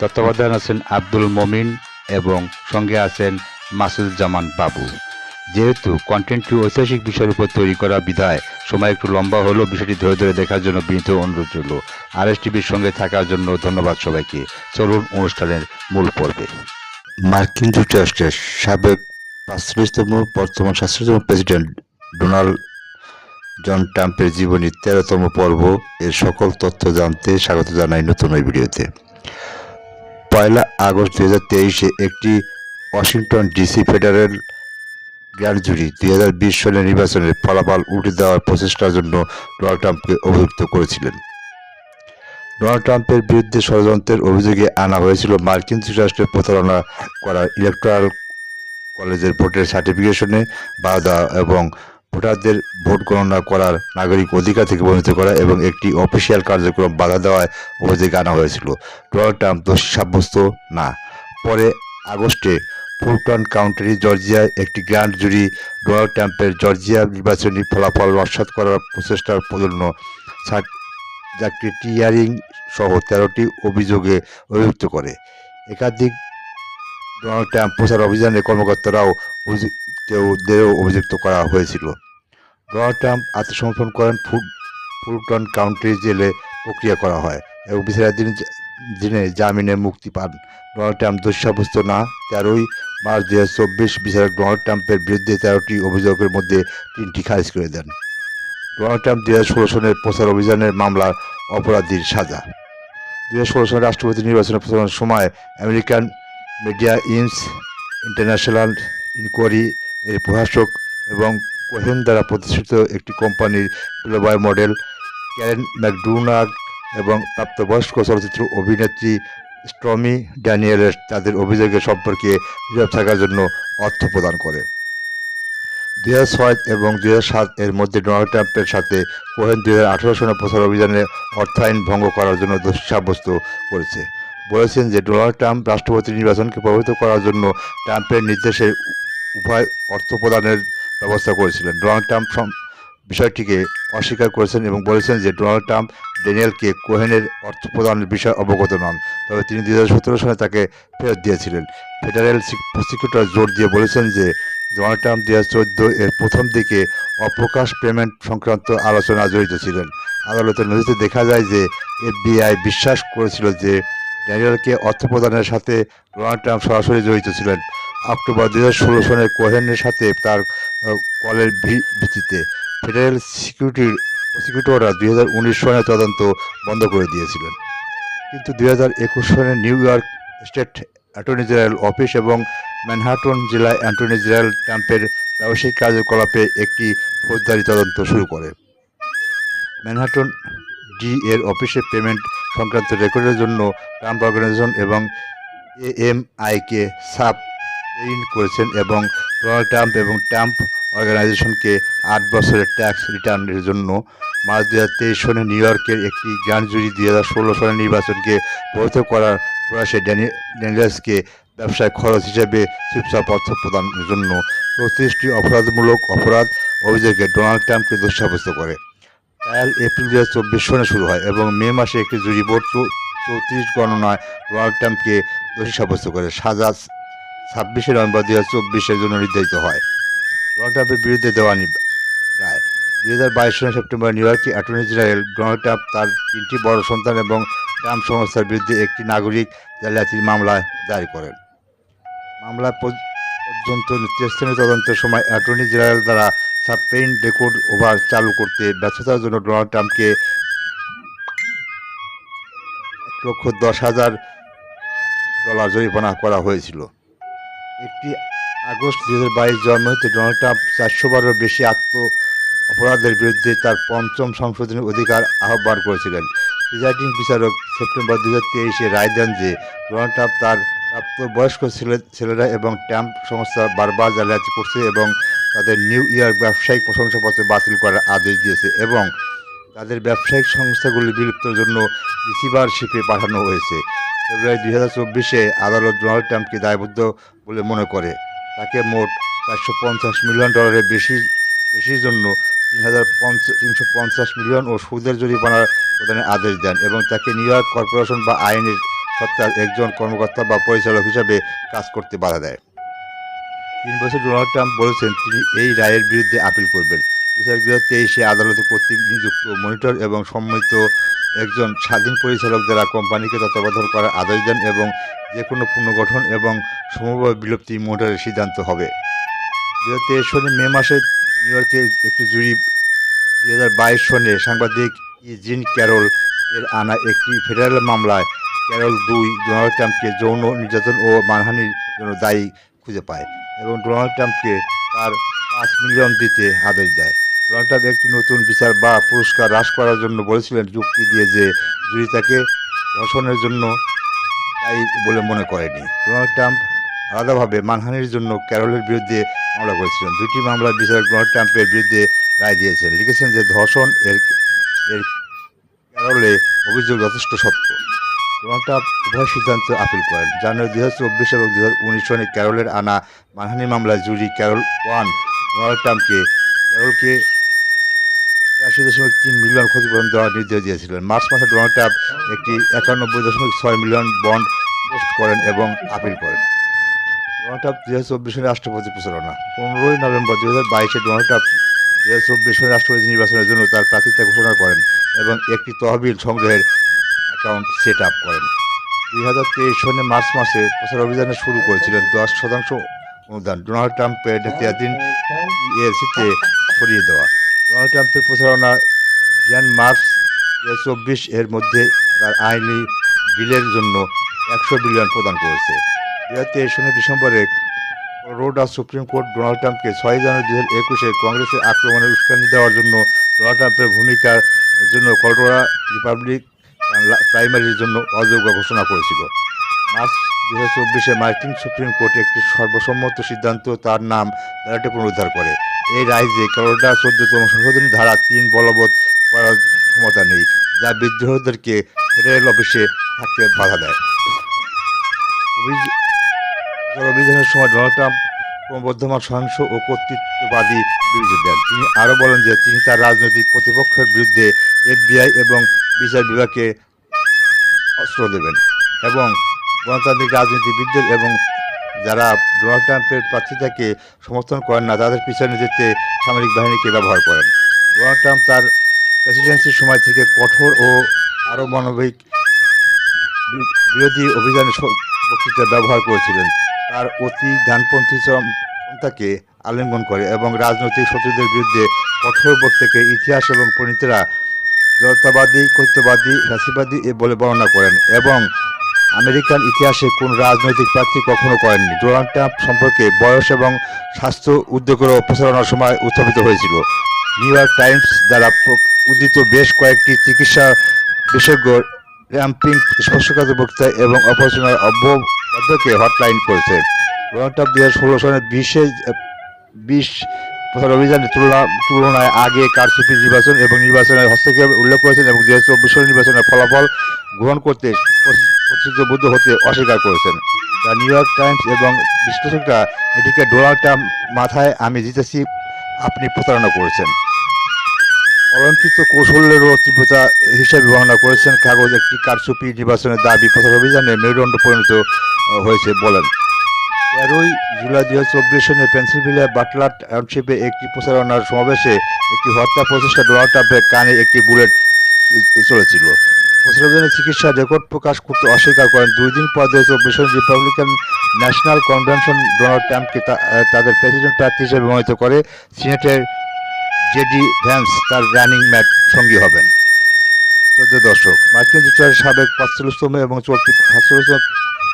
তত্ত্বাবধান আছেন আব্দুল মমিন এবং সঙ্গে আছেন মাসুদুজ্জামান বাবু। যেহেতু কন্টেন্টটি ঐতিহাসিক বিষয়ের উপর তৈরি করা বিধায়, সময় একটু লম্বা হলেও বিষয়টি ধরে ধরে দেখার জন্য বিনীত অনুরোধ রইল। আর এস টিভির সঙ্গে থাকার জন্য ধন্যবাদ সবাইকে। চলুন অনুষ্ঠানের মূল পর্বে। মার্কিন যুক্তরাষ্ট্রের সাবেক পাঁচচল্লিশতম বর্তমান সাতচল্লিশতম প্রেসিডেন্ট ডোনাল্ড জন ট্রাম্পের জীবনী তেরোতম পর্ব এর সকল তথ্য জানতে স্বাগত জানাই নতুন এই ভিডিওতে। পয়লা আগস্ট দু হাজার তেইশে একটি Washington DC federal grand jury দুই হাজার বিশ সালের নির্বাচনের ফলাফল উঠে দেওয়ার প্রচেষ্টার জন্য ডোনাল্ড ট্রাম্পকে অভিযুক্ত করেছিলেন। ডোনাল্ড ট্রাম্পের বিরুদ্ধে ষড়যন্ত্রের অভিযোগে আনা হয়েছিল মার্কিন যুক্তরাষ্ট্রে প্রতারণা করা ইলেকট্রাল কলেজের ভোটের সার্টিফিকেশনে বাধা এবং ভোটারদের ভোট গণনা করার নাগরিক অধিকার থেকে বঞ্চিত করা এবং একটি অফিসিয়াল কার্যক্রম বাধা দেওয়ায় অভিযোগ আনা হয়েছিল। ডোনাল্ড ট্রাম্প দোষী সাব্যস্ত না। পরে আগস্টে ফুলটন কাউন্টি জর্জিয়ায় একটি গ্র্যান্ড জুরি ডোনাল্ড ট্রাম্পের জর্জিয়া নির্বাচনী ফলাফল নস্বাত করার প্রচেষ্টার জন্য টিয়ারিং সহ তেরোটি অভিযোগে অভিযুক্ত করে। একাধিক ডোনাল্ড ট্রাম্প প্রচার অভিযানের কর্মকর্তারাও কেউদেরও অভিযুক্ত করা হয়েছিল। ডোনাল্ড ট্রাম্প আত্মসমর্পণ করেন ফুলটন কাউন্টি জেলে প্রক্রিয়া করা হয় এবং বিচারাধীন দিনে জামিনে মুক্তি পান। ডোনাল্ড ট্রাম্প দোষী সাব্যস্ত না, তেরোই মার্চ দু হাজার চব্বিশ বিচারক ডোনাল্ড ট্রাম্পের বিরুদ্ধে তেরোটি অভিযোগের মধ্যে তিনটি খারিজ করে দেন। ডোনাল্ড ট্রাম্প দু হাজার ষোলো সনের প্রচার অভিযানের মামলার অপরাধীর সাজা। দুই হাজার ষোলো সনের রাষ্ট্রপতি নির্বাচনের প্রচারের সময় আমেরিকান মিডিয়া ইনস ইন্টারন্যাশনাল ইনকোয়ারি এর প্রশাসক এবং কোহেন দ্বারা প্রতিষ্ঠিত একটি কোম্পানির প্লেবয় মডেল ক্যারেন ম্যাকডোনাল্ড এবং প্রাপ্তবয়স্ক চলচ্চিত্র অভিনেত্রী স্টমি ড্যানিয়েলের তাদের অভিযোগের সম্পর্কে নীরব থাকার জন্য অর্থ প্রদান করে। দুই ছয় এবং দুই সাত এর মধ্যে ডোনাল্ড ট্রাম্পের সাথে কোহেন দুই সনের প্রচার অভিযানে অর্থায়ন ভঙ্গ করার জন্য দোষী সাব্যস্ত করেছে। বলেছেন যে, ডোনাল্ড ট্রাম্প রাষ্ট্রপতি নির্বাচনকে প্রভাবিত করার জন্য ট্রাম্পের নির্দেশে উভয় অর্থ প্রদানের ব্যবস্থা করেছিলেন। ডোনাল্ড ট্রাম্প বিষয়টিকে অস্বীকার করেছেন এবং বলেছেন যে ডোনাল্ড ট্রাম্প ড্যানিয়েলকে কোহেনের অর্থ প্রদানের বিষয়ে অবগত নন, তবে তিনি দু হাজার সতেরো সালে তাকে ফেরত দিয়েছিলেন। ফেডারেল প্রসিকিউটর জোর দিয়ে বলেছেন যে ডোনাল্ড ট্রাম্প দু হাজার চোদ্দ এর প্রথম দিকে অপ্রকাশ পেমেন্ট সংক্রান্ত আলোচনা জড়িত ছিলেন। আদালতের নথিতে দেখা যায় যে এফবিআই বিশ্বাস করেছিল যে ড্যানিয়েলকে অর্থ প্রদানের সাথে ডোনাল্ড ট্রাম্প সরাসরি জড়িত ছিলেন। অক্টোবর দুই হাজার ষোলো সনে কোহেনের সাথে তার কলের ভিত্তিতে ফেডারেল সিকিউরিটির প্রসিকিউটররা দুই হাজার উনিশ সনে তদন্ত বন্ধ করে দিয়েছিলেন। কিন্তু দুই হাজার একুশ সনে New York state attorney general office এবং ম্যানহাটন জেলায় অ্যাটর্নি জেনারেল ট্রাম্পের ব্যবসায়িক কার্যকলাপে একটি ফৌজদারি তদন্ত শুরু করে। ম্যানহাটন ডি এর অফিসে পেমেন্ট সংক্রান্ত রেকর্ডের জন্য ট্রাম্প অর্গানাইজেশন এবং এএমআইকে সাব ঋণ করেছেন এবং ডোনাল্ড ট্রাম্প এবং ট্রাম্প অর্গানাইজেশনকে আট বছরের ট্যাক্স রিটার্নের জন্য মার্চ দু হাজার তেইশ সনে নিউ ইয়র্কের একটি গ্র্যান্ড জুরি দুই হাজার ষোলো সনের নির্বাচনকে বৈধ করার প্রয়াসে ড্যানিয়েলসকে ব্যবসায় খরচ হিসেবে চুপচাপ অর্থ প্রদানের জন্য চৌত্রিশটি অপরাধমূলক অপরাধ অভিযোগে ডোনাল্ড ট্রাম্পকে দোষ সাব্যস্ত করে। ট্রায়াল এপ্রিল দু হাজার চব্বিশ সনে শুরু হয় এবং মে মাসে একটি জুরি বোর্ড চৌত্রিশ গণনায় ডোনাল্ড ট্রাম্পকে দোষী সাব্যস্ত করে। সাজা ছাব্বিশে নভেম্বর দুই হাজার চব্বিশের জন্য নির্ধারিত হয়। ডোনাল্ড ট্রাম্পের বিরুদ্ধে দেওয়ানি রায়। দুই হাজার বাইশ সালের সেপ্টেম্বর নিউ ইয়র্কে অ্যাটর্নি জেনারেল ডোনাল্ড ট্রাম্প তার তিনটি বড় সন্তান এবং ট্রাম্প সংস্থার বিরুদ্ধে একটি নাগরিক জালিয়াতির মামলায় জারি করেন। মামলা পর্যন্ত স্থানীয় তদন্তের সময় অ্যাটর্নি জেনারেল দ্বারা সাবপেইন রেকর্ড ওভার চালু করতে ব্যর্থতার জন্য ডোনাল্ড ট্রাম্পকে এক লক্ষ দশ হাজার ডলার জরিমানা করা হয়েছিল। একটি আগস্ট দু হাজার বাইশ জন্ম হতে ডোনাল্ড ট্রাম্প চারশো বারের বেশি আত্ম অপরাধের বিরুদ্ধে তার পঞ্চম সংশোধনী অধিকার আহ্বান করেছিলেন। প্রিজাইডিং বিচারক সেপ্টেম্বর দু হাজার তেইশে রায় দেন যে, ডোনাল্ড ট্রাম্প তার প্রাপ্তবয়স্ক ছেলে, ছেলেরা এবং ট্রাম্প সংস্থা বারবার জালিয়াতি করছে এবং তাদের নিউ ইয়র্ক ব্যবসায়িক প্রশংসাপত্র বাতিল করার আদেশ দিয়েছে এবং তাদের ব্যবসায়িক সংস্থাগুলি বিলুপ্তির জন্য রিসিভারশিপে পাঠানো হয়েছে। ফেব্রুয়ারি দুই হাজার চব্বিশে আদালত ডোনাল্ড ট্রাম্পকে দায়বদ্ধ বলে মনে করে। তাকে মোট চারশো পঞ্চাশ মিলিয়ন ডলারের বেশি, বেশির জন্য তিন হাজার পঞ্চাশ তিনশো পঞ্চাশ মিলিয়ন ও সুদের জরিমানা প্রদানের আদেশ দেন এবং তাকে নিউ ইয়র্ক কর্পোরেশন বা আইনের সত্তার একজন কর্মকর্তা বা পরিচালক হিসাবে কাজ করতে বাধা দেয়। তিন বছর ডোনাল্ড ট্রাম্প বলেছেন, তিনি এই রায়ের বিরুদ্ধে আপিল করবেন। বিচারক দু হাজার তেইশে আদালতে কর্তৃক নিযুক্ত মনিটর এবং সম্মিলিত একজন স্বাধীন পরিচালক দ্বারা কোম্পানিকে তত্ত্বাবধান করার আদেশ দেন এবং যে কোনো পুনর্গঠন এবং সমবায় বিলুপ্তি মনিটরের সিদ্ধান্ত হবে। দু হাজার মে মাসে নিউ ইয়র্কে একটি জুরি দু হাজার বাইশ সনে সাংবাদিক ইজিন ক্যারল এর আনা একটি ফেডারেল মামলায় ক্যারল দুই, ডোনাল্ড ট্রাম্পকে যৌন নির্যাতন ও মানহানির জন্য দায়ী খুঁজে পায় এবং ডোনাল্ড ট্রাম্পকে তার পাঁচ মিলিয়ন দিতে আদেশ দেয়। ডোনাল্ড একটি নতুন বিচার বা পুরস্কার হ্রাস করার জন্য বলেছিলেন, যুক্তি দিয়ে যে জুরি তাকে ধর্ষণের জন্য দায়ী বলে মনে করেনি। ডোনাল্ড ট্রাম্প আলাদাভাবে মানহানির জন্য ক্যারলের বিরুদ্ধে মামলা করেছিলেন। দুটি মামলার বিচারক ডোনাল্ড ট্রাম্পের বিরুদ্ধে রায় দিয়েছেন। লিখেছেন যে ধর্ষণ এর এর ক্যারলে অভিযোগ যথেষ্ট সত্য। ডোনাল্ড ট্রাম্প উভয় সিদ্ধান্ত আপিল করেন। জানুয়ারি দুই হাজার চব্বিশ এবং দুই হাজার উনিশ সনে ক্যারলের আনা মানহানি মামলায় জুরি ক্যারল ওয়ান ডোনাল্ড ট্রাম্পকে, ক্যারলকে তিরাশি দশমিক তিন মিলিয়ন ক্ষতিপূরণ দেওয়ার নির্দেশ দিয়েছিলেন। মার্চ মাসে ডোনাল্ড ট্রাম্প একটি একানব্বই দশমিক ছয় মিলিয়ন বন্ড পোস্ট করেন এবং আপিল করেন। ডোনাল্ড ট্রাম্প দুই হাজার চব্বিশ সনে রাষ্ট্রপতি প্রচারণা। পনেরোই নভেম্বর দু হাজার বাইশে ডোনাল্ড ট্রাম্প দু হাজার চব্বিশ সনে রাষ্ট্রপতি নির্বাচনের জন্য তার প্রার্থিতা ঘোষণা করেন এবং একটি তহবিল সংগ্রহের অ্যাকাউন্ট সেট আপ করেন। দুই হাজার তেইশ সনে মার্চ মাসে প্রচার অভিযানে শুরু করেছিলেন দশ শতাংশ অনুদান। ডোনাল্ড ট্রাম্পের নেতৃত্বাধীন ইএসিতে সরিয়ে দেওয়া। ডোনাল্ড ট্রাম্পের প্রচারণা জ্ঞান মার্চ দু চব্বিশ এর মধ্যে তার আইনি বিলের জন্য একশো বিলিয়ন প্রদান করেছে। দু হাজার তেইশ ডিসেম্বরে রোডা সুপ্রিম কোর্ট ডোনাল্ড ট্রাম্পকে ছয় জানুয়ারি দু হাজার একুশে কংগ্রেসের আক্রমণের উস্কানি দেওয়ার জন্য ডোনাল্ড ট্রাম্পের ভূমিকার জন্য কলোরা রিপাবলিক প্রাইমারির জন্য অযোগ্য ঘোষণা করেছিল। মার্চ দু হাজার চব্বিশে মার্কিন সুপ্রিম কোর্ট একটি সর্বসম্মত সিদ্ধান্ত তার নাম ব্যালটে পুনরুদ্ধার করে। এই রাজ্যে ক্যালোরা চোদ্দতম সংশোধনী ধারা তিন বলবৎ করার ক্ষমতা নেই, যা বিদ্রোহীদেরকে ফেডারেল অফিসে থাকতে বাধা দেয়। অভিযানের সময় ডোনাল্ড ট্রাম্প ক্রমবর্ধমান সহিংস ও কর্তৃত্ববাদী বিবেচনা দেন। তিনি আরও বলেন যে তিনি তার রাজনৈতিক প্রতিপক্ষের বিরুদ্ধে এফবিআই এবং বিচার বিভাগকে অস্ত্র দেবেন এবং গণতান্ত্রিক রাজনীতিবিদদের এবং যারা ডোনাল্ড ট্রাম্পের প্রার্থিতাকে সমর্থন করেন না, তাদের পিছনে যেতে সামরিক বাহিনীকে ব্যবহার করেন? ডোনাল্ড ট্রাম্প তার প্রেসিডেন্সির সময় থেকে কঠোর ও আরও মানবিক বিরোধী অভিযানে বক্তৃতা ব্যবহার করেছিলেন। তার অতি ডানপন্থী তাকে আলিঙ্গন করে এবং রাজনৈতিক শত্রুদের বিরুদ্ধে কঠোর বক্তৃতাকে ইতিহাস এবং পণ্ডিতরা জনতাবাদী কর্তৃত্ববাদী রাশিবাদী এ বলে বর্ণনা করেন এবং আমেরিকান ইতিহাসে কোন রাজনৈতিক প্রার্থী কখনো করেননি। ডোনাল্ড ট্রাম্প সম্পর্কে বয়স এবং স্বাস্থ্য উদ্যোগের প্রচারণার সময় উত্থাপিত হয়েছিল। নিউ ইয়র্ক টাইমস দ্বারা উদ্ধৃত বেশ কয়েকটি চিকিৎসা বিশেষজ্ঞ র্যাম্পিং স্পর্শকাতর বক্তৃতা এবং অপারেশনের অব্যবাধ্যকে হটলাইন করেছে। ডোনাল্ড ট্রাম্প দু হাজার ষোলো সনের বিশে বিশ প্রচার অভিযানের তুলনা তুলনায় আগে কারচুপি নির্বাচন এবং নির্বাচনের হস্তক্ষেপ উল্লেখ করেছেন এবং দু হাজার চব্বিশ নির্বাচনের ফলাফল গ্রহণ করতে প্রতিশ্রুতিবদ্ধ হতে অস্বীকার করেছেন। দ্য নিউ ইয়র্ক টাইমস এবং বিশ্লেষকরা এটিকে ডোনাল্ড ট্রাম্প মাথায় আমি জিতেছি, আপনি প্রতারণা করেছেন। অলঙ্কিত কৌশলেরও তীব্রতা হিসাবে বর্ণনা করেছেন, কাগজ একটি কারচুপি নির্বাচনের দাবি প্রচার অভিযানে মেরুদণ্ড পরিণত হয়েছে বলেন। তেরোই জুলাই দুই হাজার চব্বিশ সনে পেন্সিলভেনিয়া বাটলার টাউনশিপে একটি প্রচারণার সমাবেশে একটি হত্যা প্রচেষ্টা ডোনাল্ড ট্রাম্পের কানে একটি বুলেট চলেছিল। প্রচার অভিযানের চিকিৎসা রেকর্ড প্রকাশ করতে অস্বীকার করেন। দুই দিন পর দুই হাজার রিপাবলিকান ন্যাশনাল কনভেনশন ডোনাল্ড ট্রাম্পকে তাদের প্রেসিডেন্ট প্রার্থী হিসেবে মনোনীত করে। সিনেটের জেডি ভ্যান্স তার রানিং ম্যাট সঙ্গী হবেন। চোদ্দ দর্শক মার্কিন যুক্তরাষ্ট্রের সাবেক পাঁচচল্লিশতম এবং চলতি সাতচল্লিশতম